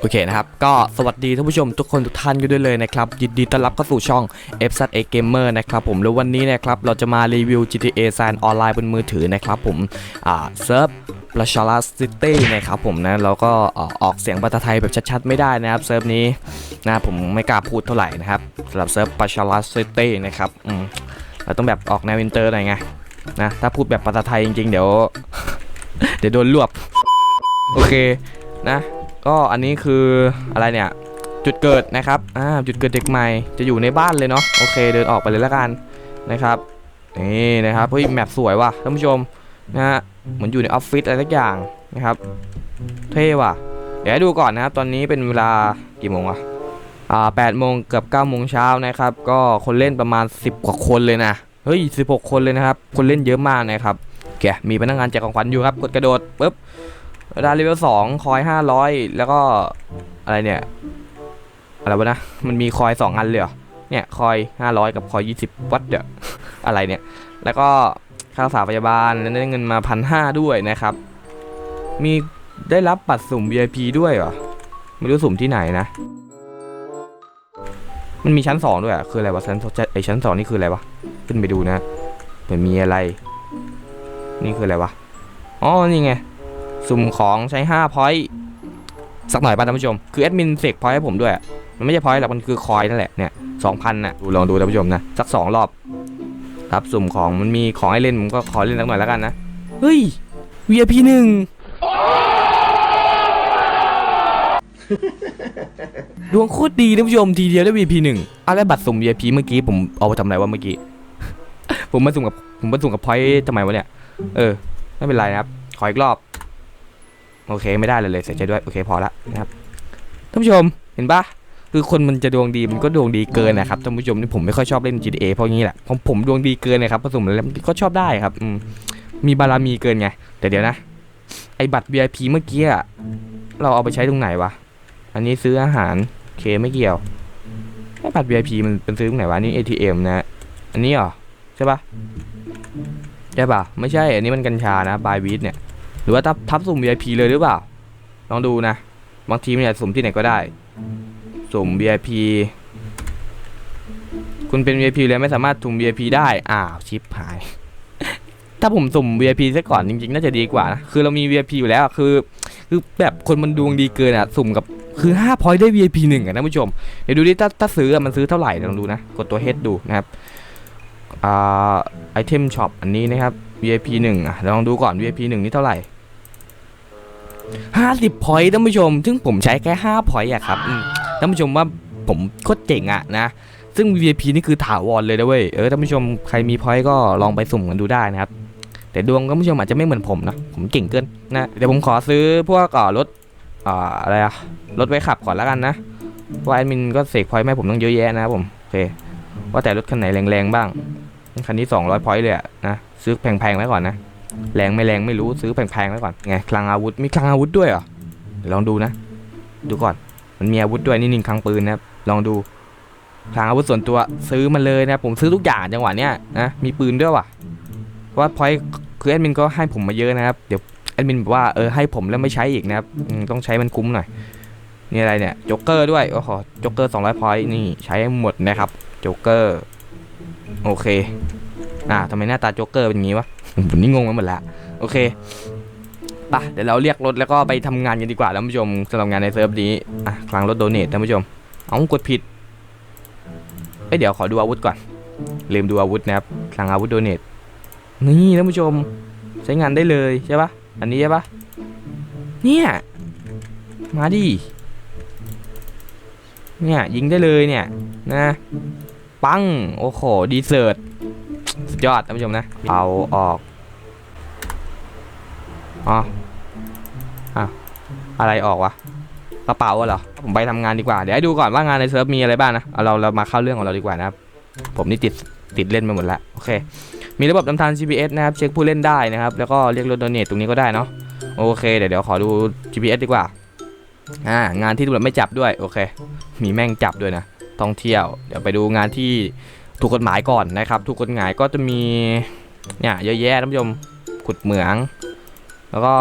โอเคนะครับ ก็สวัสดีท่านผู้ชมทุกคนทุกท่านกันด้วยเลยนะครับ ยินดีต้อนรับเข้าสู่ช่อง f z a Gamer นะครับผมแล้ววันนี้นะครับ เราจะมารีวิว GTA San ออนไลน์บนมือถือนะครับผม อ่าเซิร์ฟปราชาลาซิตี้นะครับผมนะแล้วก็ออกเสียงภาษาไทยแบบชัดๆ ไม่ได้นะครับเซิร์ฟนี้นะผมไม่กล้าพูดเท่าไหร่นะครับสำหรับเซิร์ฟปราชาลาซิตี้นะครับอืมเราต้องแบบออกแนวอินเตอร์หน่อยไงนะถ้าพูดแบบภาษาไทยจริงๆ เดี๋ยว เดี๋ยวโดนรวบโอเคนะ ก็อันนี้คืออะไรเนี่ยจุดเกิดนะครับอ่าจุดเกิดเด็กใหม่จะอยู่ในบ้านเลยเนาะโอเค เดินออกไปเลยแล้วกันนะครับนี่นะครับเฮ้ยแมปสวยว่ะท่านผู้ชมนะฮะเหมือนอยู่ในออฟฟิศอะไรสักอย่างนะครับ เท่ว่ะ เดี๋ยวดูก่อนนะครับ ตอนนี้เป็นเวลากี่โมงวะอ่าแปดโมงเกือบเก้าโมงเช้านะครับ ก็คนเล่นประมาณ 10 กว่าคนเลยนะเฮ้ย16คนเลยนะครับ คนเล่นเยอะมากนะครับโอเคมีพนักงานแจกของขวัญอยู่ครับ กดกระโดดปุ๊บ ดาเลเวลสองคอยห้าร้อยแล้วก็อะไรเนี่ยอะไรวะนะมันมีคอยสองอันเลยเหรอเนี่ยคอยห้าร้อยกับคอยยี่สิบวัตเดี๋ยอะไรเนี่ย แล้วก็ค่ารักษาพยาบาลแล้วได้เงินมาพันห้าด้วยนะครับ มีได้รับบัตรสุ่ม VIP ด้วยเหรอไม่รู้สุ่มที่ไหนนะ มันมีชั้นสองด้วยอะคืออะไรวะชั้นไอชั้นสองนี่คืออะไรวะขึ้นไปดูนะเหมือนมีอะไร นี่คืออะไรวะอ๋อนี่ไง สุ่มของใช้5พอยต์สักหน่อยป่ะท่านผู้ชม คือแอดมินเสกพอยต์ให้ผมด้วย มันไม่ใช่พอยต์หรอกมันคือคอยนั่นแหละเนี่ยสองพันน่ะดูลองดูท่านผู้ชมนะ สักสองรอบ ครับสุ่มของมันมีของให้เล่นผมก็ขอเล่นสักหน่อยแล้วกันนะ เฮ้ย VIP หนึ่งดวงโคตรดีท่านผู้ชมทีเดียวได้ VIP หนึ่งอาแล้วบัตรสุ่ม VIP เมื่อกี้ผมเอาไปทำอะไรวะเมื่อกี้ ผมมาสุ่มกับผมมาสุ่มกับพอยต์ทำไมวะเนี่ย เออไม่เป็นไรนะครับ ขออีกรอบ โอเคไม่ได้เลยเลยเสียใจด้วยโอเคพอละนะครับท่านผู้ชมเห็นปะคือคนมันจะดวงดีมันก็ดวงดีเกินนะครับท่านผู้ชมนี่ผมไม่ค่อยชอบเล่น GTA เพราะงี้แหละผมผมดวงดีเกินนะครับผสมแล้วมันก็ชอบได้ครับอืมมีบารมีเกินไงแต่เดี๋ยวนะ ไอ้บัตร VIP เมื่อกี้อะเราเอาไปใช้ตรงไหนวะอันนี้ซื้ออาหารโอเคไม่เกี่ยวไอ้บัตร VIP มันเป็นซื้อตรงไหนวะอันนี่ ATM นะอันนี้เหรอใช่ปะใช่ปะไม่ใช่ อันนี้มันกัญชานะบายวีดเนี่ยห รือว่าทับทับสุ่ม VIP เลยหรือเปล่า ลองดูนะ บางทีมันอาจสุ่มที่ไหนก็ได้ สุ่ม VIP คุณเป็น VIP แล้วไม่สามารถสุ่ม VIP ได้ อ้าว ชิปหาย ถ้าผมสุ่ม VIP ซะก่อนจริงๆ น่าจะดีกว่านะ คือเรามี VIP อยู่แล้ว คือ คือแบบคนมันดวงดีเกินอะ สุ่มกับ คือ5พอยได้ VIP หนึ่งอะนะผู้ชม เดี๋ยวดูดิ ถ้าถ้าซื้อมันซื้อเท่าไหร่ ลองดูนะ กดตัว H ดูนะครับ อ่า ไอเทมช็อปอันนี้นะครับ VIP 1อะลองดูก่อน VIP 1นี่เท่าไหร่ 50พอยต์ท่านผู้ชม ซึ่งผมใช้แค่5พอยต์อะครับท่านผู้ชมว่าผมโคตรเจ๋งอะนะ ซึ่ง VIP นี่คือถาวรเลยนะเว้ย เออท่านผู้ชมใครมีพอยต์ก็ลองไปสุ่มกันดูได้นะครับ แต่ดวงท่านผู้ชมอาจจะไม่เหมือนผมนะ ผมเก่งเกินนะ เดี๋ยวผมขอซื้อพวกอ่อรถอ่าอะไรอะรถไว้ขับก่อนแล้วกันนะเพราะแอดมินก็เสกพอยต์มาให้ผมต้องเยอะแยะนะครับผมโอเคว่าแต่รถคันไหนแรงๆบ้างคันนี้200พอยต์เลยอะนะซื้อแพงๆไว้ก่อนนะ แรงไม่แรงไม่รู้ซื้อแพงๆไว้ก่อนไงคลังอาวุธมีคลังอาวุธด้วยเหรอลองดูนะ ดูก่อนมันมีอาวุธด้วยนี่หนิงคลังปืนนะครับลองดูคลังอาวุธส่วนตัวซื้อมาเลยนะผมซื้อทุกอย่างจังหวะเนี้ยนะมีปืนด้วยว่ะเพราะว่าพอยคือแอดมินก็ให้ผมมาเยอะนะครับเดี๋ยวแอดมินบอกว่าเออให้ผมแล้วไม่ใช้อีกนะครับต้องใช้มันคุ้มหน่อยนี่อะไรเนี่ยจ๊กเกอร์ด้วยโอ้โหจ๊กเกอร์200พอยต์นี่ใช้หมดนะครับจ๊กเกอร์โอเค อ่าทำไมหน้าตาโจ๊กเกอร์เป็นอย่างงี้วะผมนี่งงไปหมดละโอเคปะเดี๋ยวเราเรียกรถแล้วก็ไปทำงานกันดีกว่าท่านผู้ชมสำหรับงานในเซิร์ฟนี้อะคลังรถโดเนทท่านผู้ชม เอากดผิดเอ้ยเดี๋ยวขอดูอาวุธก่อน ลืมดูอาวุธนะครับคลังอาวุธโดเนทนี่ท่านผู้ชมใช้งานได้เลยใช่ปะอันนี้ใช่ปะเนี่ยมาดิเนี่ยยิงได้เลยเนี่ยนะ ปังโอ้โหดีเซิร์ตสุ ดยอดท่านผู้ชมนะ เอาออกอ๋ออะอะไรออกวะกระเป๋าอะเหรอ ผมไปทำงานดีกว่า เดี๋ยวให้ดูก่อนว่างานในเซิร์ฟมีอะไรบ้างนะเเราเรามาเข้าเรื่องของเราดีกว่านะครับ ผมนี่ติดติดเล่นไปหมดแล้วโอเค มีระบบนำทาง GPS นะครับ เช็คผู้เล่นได้นะครับ แล้วก็เรียกรถโดเนทตรงนี้ก็ได้เนาะ โอเค เดี๋ยวเดี๋ยวขอดู GPS ดีกว่า อ่า งานที่ตำรวจไม่จับด้วย โอเค มีแม่งจับด้วยนะ ท่องเที่ยว เดี๋ยวไปดูงานที่ ถูกกฎหมายก่อนนะครับ ถูกกฎหมายก็จะมีเนี่ยเยอะแยะท่านผู้ชมขุดเหมือง แล้วก็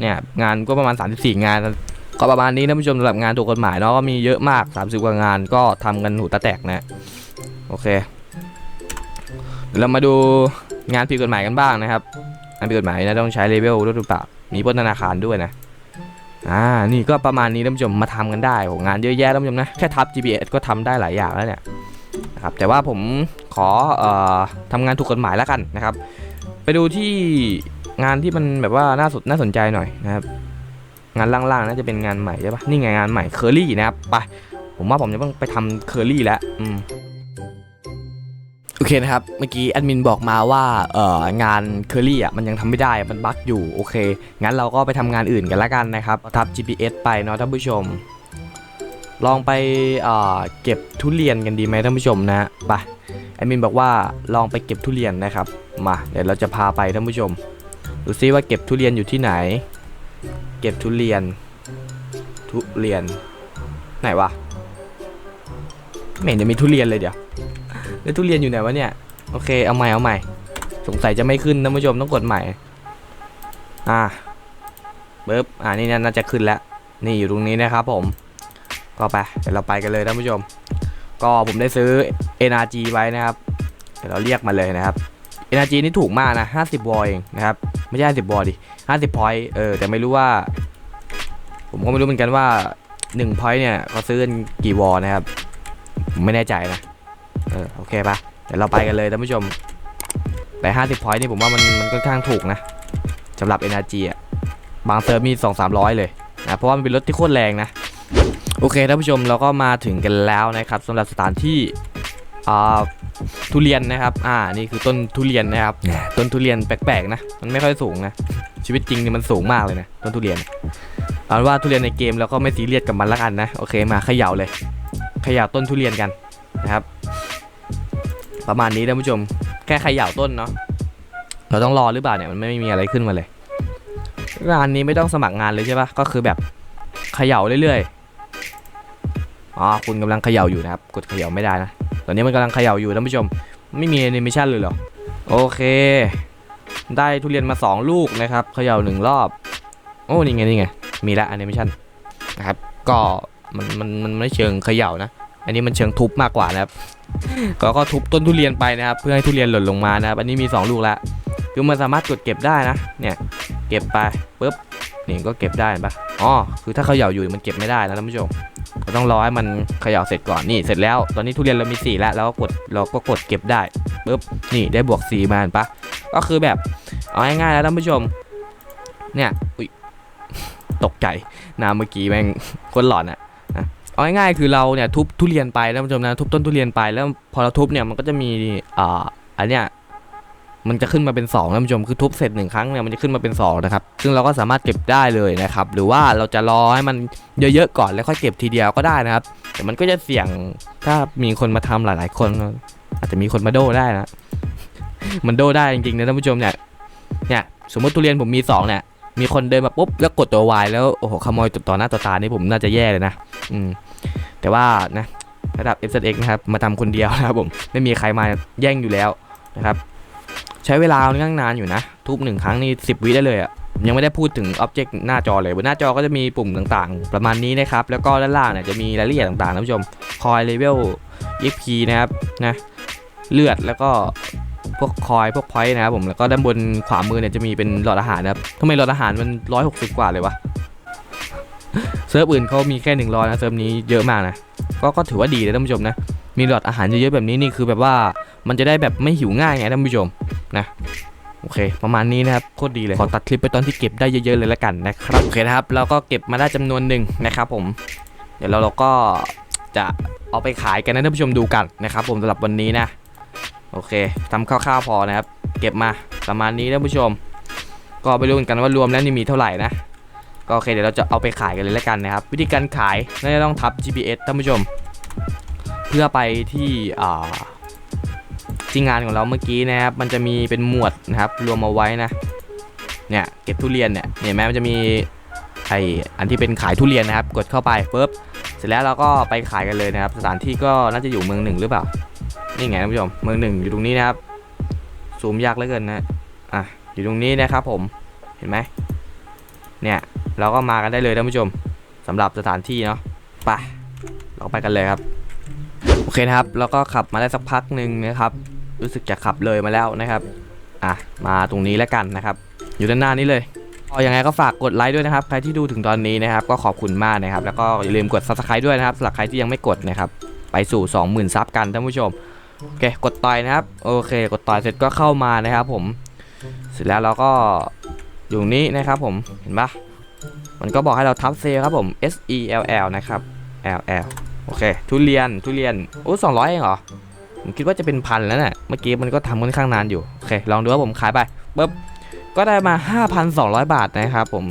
เนี่ยงานก็ประมาณ 34 งาน ก็ประมาณนี้ท่านผู้ชมสำหรับงานถูกกฎหมายเนาะก็มีเยอะมาก 30 กว่างานก็ทำกันหูตาแตกนะโอเคเดี๋ยวเรามาดูงานผิดกฎหมายกันบ้างนะครับงานผิดกฎหมายนะต้องใช้เลเวลด้วยหรือเปล่ามีปล้นธนาคารด้วยนะอ่านี่ก็ประมาณนี้ท่านผู้ชมมาทำกันได้โหงานเยอะแยะท่านผู้ชมนะแค่ทับ GPS ก็ทำได้หลายอย่างแล้วเนี่ย นะครับแต่ว่าผมขอออทำงานถูกกฎหมายแล้วกันนะครับ ไปดูที่งานที่มันแบบว่าน่าสนน่าสนใจหน่อยนะครับ งานล่างๆน่าจะเป็นงานใหม่ใช่ปะนี่ไงงานใหม่เคอรี่นะครับไปผมว่าผมจะต้องไปทำเคอรี่แล้วอืมโอเคนะครับ เมื่อกี้แอดมินบอกมาว่าเอ่องานเคอรี่อะมันยังทำไม่ได้มันบั๊กอยู่ โอเค งั้นเราก็ไปทำงานอื่นกันละกันนะครับ ทับ GPS ไปเนาะท่านผู้ชม ลองไปเก็บทุเรียนกันดีไหมท่านผู้ชมนะไปแอดมินบอกว่าลองไปเก็บทุเรียนนะครับ มาเดี๋ยวเราจะพาไปท่านผู้ชม ดูซิว่าเก็บทุเรียนอยู่ที่ไหน เก็บทุเรียน ทุเรียน ไหนวะไม่เห็นจะมีทุเรียนเลยเดี๋ยวแล้วทุเรียนอยู่ไหนวะเนี่ย โอเคเอาใหม่เอาใหม่ สงสัยจะไม่ขึ้นท่านผู้ชมต้องกดใหม่ อ่าเบิบอ่านี่น่าจะขึ้นแล้ว นี่อยู่ตรงนี้นะครับผม ก็ไปเดี๋ยวเราไปกันเลยท่านผู้ชม ก็ผมได้ซื้อ NRG ไว้นะครับ เดี๋ยวเราเรียกมาเลยนะครับ NRG นี่ถูกมากนะ 50วอลเองนะครับ ไม่ใช่ 50วอลดิ 50พอยต์เออแต่ไม่รู้ว่า ผมก็ไม่รู้เหมือนกันว่า1พอยต์เนี่ยเขาซื้อกันกี่วอลนะครับ ผมไม่แน่ใจนะ เออโอเคปะเดี๋ยวเราไปกันเลยท่านผู้ชม แต่ 50 point นี่ผมว่ามันมันค่อนข้างถูกนะสำหรับ NRG อะบางเซิร์ฟมี 2 3 0 0 เลยนะเพราะว่ามันเป็นรถที่โคตรแรงนะ โอเคท่านผู้ชมเราก็มาถึงกันแล้วนะครับสำหรับสถานที่อ่าทุเรียนนะครับ อ่า นี่คือต้นทุเรียนนะครับแหมต้นทุเรียนแปลกๆนะ มันไม่ค่อยสูงนะ ชีวิตจริงนี่มันสูงมากเลยนะ ต้นทุเรียน เอาเป็นว่าทุเรียนในเกมเราก็ไม่ซีเรียสกับมันละกันนะ โอเค มาเขย่าเลย เขย่าต้นทุเรียนกันนะครับ ประมาณนี้ท่านผู้ชม แค่เขย่าต้นเนาะ เราต้องรอหรือเปล่าเนี่ยมันไม่มีอะไรขึ้นมาเลย งานนี้ไม่ต้องสมัครงานเลยใช่ปะก็คือแบบเขย่าเรื่อยๆ อ๋อคุณกำลังเขย่าอยู่นะครับ กดเขย่าไม่ได้นะ ตอนนี้มันกำลังเขย่าอยู่ท่านผู้ชม ไม่มีแอนิเมชันเลยเหรอ โอเค ได้ทุเรียนมา 2 ลูกนะครับ เขย่าหนึ่งรอบ โอ้ นี่ไง นี่ไง มีละแอนิเมชันนะครับ ก็มันมันมันไม่เชิงเขย่านะ อันนี้มันเชิงทุบมากกว่านะครับ ก็ก็ทุบต้นทุเรียนไปนะครับ เพื่อให้ทุเรียนหล่นลงมานะครับ อันนี้มี 2 ลูกแล้วคือมันสามารถกดเก็บได้นะ เนี่ย เก็บไปปุ๊บนี่ก็เก็บได้ปะอ๋อ คือถ้าเขย่าอยู่มันเก็บไม่ได้นะท่านผู้ชม ก็ต้องรอให้มันเขย่าเสร็จก่อนนี่เสร็จแล้ว ตอนนี้ทุเรียนเรามี4แล้วแล้วก็กดเราก็กดเก็บได้ปุ๊บนี่ได้บวก4มาเห็นปะก็คือแบบเอาง่ายๆแล้วท่านผู้ชม เนี่ยอุ้ยตกใจนะเมื่อกี้แม่งคนหลอนอะเอาง่ายๆคือเราเนี่ยทุบทุเรียนไปท่านผู้ชมนะทุบต้นทุเรียนไปแล้วพอเราทุบเนี่ยมันก็จะมีอ่าอันเนี้ย มันจะขึ้นมาเป็น2ท่านผู้ชมคือทุบเสร็จหนึ่งครั้งเนี่ยมันจะขึ้นมาเป็น2นะครับซึ่งเราก็สามารถเก็บได้เลยนะครับหรือว่าเราจะรอให้มันเยอะๆก่อนแล้วค่อยเก็บทีเดียวก็ได้นะครับ แต่มันก็จะเสี่ยงถ้ามีคนมาทำหลาย ๆ คน อาจจะมีคนมาโดได้นะ มันโดได้จริงๆนะท่านผู้ชมเนี่ยเนี่ยสมมติทุเรียนผมมีสองเนี่ยมีคนเดินมาปุ๊บแล้วกดตัววายแล้วโอ้โหขโมยต่อหน้าต่อตานี่ผมน่าจะแย่เลยนะอืมแต่ว่านะระดับ f อ x นะครับมาทำคนเดียวนะครับผมไม่มีใครมาแย่งอยู่แล้วนะครับ ใช้เวลาค่อนข้างนานอยู่นะ ทุบหนึ่งครั้งนี่สิวิได้เลยอะ่ะยังไม่ได้พูดถึงอ็อบเจกต์หน้าจอเลยบนหน้าจอก็จะมีปุ่มต่างๆ ประมาณนี้นะครับ แล้วก็ด้านล่างเนี่ยจะมีรายละเอียดต่างๆท่านผู้ชมคอยเลเวล EP นะครับนะเลือดแล้วก็พวกคอยพวกพอยต์นะครับผมแล้วก็ด้านบนขวามือเนี่ยจะมีเป็นหลอดอาหารนะครับทำไมหลอดอาหารมัน 160 กว่าเลยวะเซิร์ฟอื่นเขามีแค่หนึ่งร้อยนะเซิร์ฟนี้เยอะมากนะก็ก็ถือว่าดีเลยท่านผู้ชมนะมีหลอดอาหารเยอะๆแบบนี้นี่คือแบบว่ามันจะได้แบบไม่หิวง่ายไงท่านผู้ชม นะโอเค ประมาณนี้นะครับโคตรดีเลย ขอตัดคลิปไปตอนที่เก็บได้เยอะ ๆ เลยละกันนะครับ โอเคนะครับ เราก็เก็บมาได้จำนวนหนึ่งนะครับผม เดี๋ยวเราเราก็จะเอาไปขายกันนะท่านผู้ชมดูกันนะครับ ผมสำหรับวันนี้นะ โอเคทำคร่าวๆพอนะครับ เก็บมาประมาณนี้ท่านผู้ชม ก็ไปรู้กันว่ารวมแล้วนี่มีเท่าไหร่นะ ก็โอเคเดี๋ยวเราจะเอาไปขายกันเลยแล้วกันนะครับ วิธีการขายน่าจะต้องทับ GPS ท่านผู้ชม เพื่อไปที่อ่า ที่งานของเราเมื่อกี้นะครับ มันจะมีเป็นหมวดนะครับ รวมเอาไว้นะ เนี่ยเก็บทุเรียนเนี่ยเห็นไหมมันจะมีไออันที่เป็นขายทุเรียนนะครับ กดเข้าไปปุ๊บเสร็จแล้วเราก็ไปขายกันเลยนะครับ สถานที่ก็น่าจะอยู่เมืองหนึ่งหรือเปล่า นี่ไงท่านผู้ชมเมืองหนึ่งอยู่ตรงนี้นะครับซูมยากเหลือเกินนะอะอยู่ตรงนี้นะครับผมเห็นไหมเนี่ยเราก็มากันได้เลยท่านผู้ชมสสำหรับสถานที่เนาะไปเราไปกันเลยครับโอเคนะครับ แล้วก็ขับมาได้สักพักหนึ่งนะครับ รู้สึกจะขับเลยมาแล้วนะครับ อะ มาตรงนี้แล้วกันนะครับ อยู่ด้านหน้านี้เลยก็ยังไงก็ฝากกดไลค์ด้วยนะครับ ใครที่ดูถึงตอนนี้นะครับ ก็ขอบคุณมากนะครับ แล้วก็อย่าลืมกด subscribe ด้วยนะครับสำหรับใครที่ยังไม่กดนะครับ ไปสู่ 20,000ซับกันท่านผู้ชม โอเค กดต่อยนะครับ โอเค กดต่อยเสร็จก็เข้ามานะครับ ผม เสร็จแล้วเราก็อยู่นี้นะครับ ผม เห็นปะมันก็บอกให้เราทับเซลครับผม S E L L นะครับ L L โอเค ทุเรียน ทุเรียนโอ้สองร้อยเองเหรอ ผมคิดว่าจะเป็นพันแล้วน่ะเมื่อกี้มันก็ทำค่อนข้างนานอยู่ โอเค ลองดูว่าผมขายไปปุ๊บก็ได้มา 5,200 บาทนะครับผม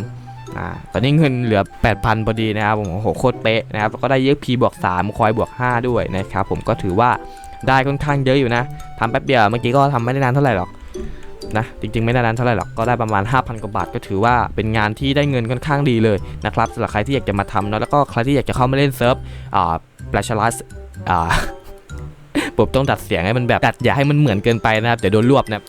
อ่าตอนนี้เงินเหลือ 8,000พอดีนะครับผมโอ้โหโคตรเป๊ะนะครับก็ได้เยอะพีบวก3คอยบวก 5 ด้วยนะครับผมก็ถือว่าได้ค่อนข้างเยอะอยู่นะทำแป๊บเดียวเมื่อกี้ก็ทำไม่ได้นานเท่าไหร่หรอกนะจริงๆไม่ได้นานเท่าไหร่หรอกก็ได้ประมาณ 5,000กว่าบาทก็ถือว่าเป็นงานที่ได้เงินค่อนข้างดีเลยนะครับสำหรับใครที่อยากจะมาทำเนอะแล้วก็ใครที่อยากจะเข้ามาเล่นเซิร์ฟอ่าปลชลัสอ่า ผมต้องดัดเสียงให้มันแบบดัดอย่าให้มันเหมือนเกินไปนะครับเดี๋ยวโดนรวบนะครับ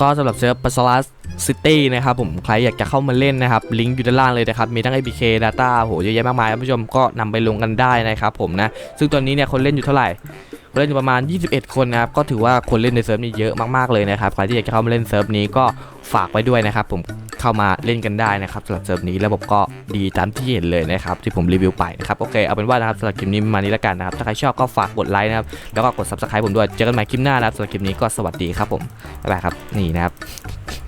ก็สำหรับเซิร์ฟปัสลัสซิตี้นะครับผมใครอยากจะเข้ามาเล่นนะครับ ลิงก์อยู่ด้านล่างเลยนะครับ มีทั้ง APK Data โหเยอะแยะมากมายท่านผู้ชมก็นำไปลงกันได้นะครับผมนะ ซึ่งตอนนี้เนี่ยคนเล่นอยู่เท่าไหร่ เล่นอยู่ประมาณ 21 คนนะครับก็ถือว่าคนเล่นในเซิร์ฟนี้เยอะมากๆเลยนะครับใครที่อยากจะเข้ามาเล่นเซิร์ฟนี้ก็ฝากไว้ด้วยนะครับผมเข้ามาเล่นกันได้นะครับสำหรับเซิร์ฟนี้ระบบก็ดีตามที่เห็นเลยนะครับที่ผมรีวิวไปนะครับโอเคเอาเป็นว่านะครับสำหรับคลิปนี้ประมาณนี้แล้วกันนะครับถ้าใครชอบก็ฝากกดไลค์นะครับแล้วก็กด subscribe ผมด้วยเจอกันใหม่คลิปหน้านะครับสำหรับคลิปนี้ก็สวัสดีครับผมบ๊ายบายครับนี่นะครับ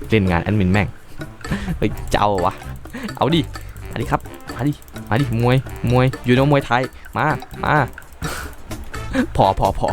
เล่นงานแอดมินแม่งเฮ้ยจะเอาวะเอาดิมาดิครับมาดิมาดิมวยมวยอยู่ในมวยไทยมามา พอพอพอ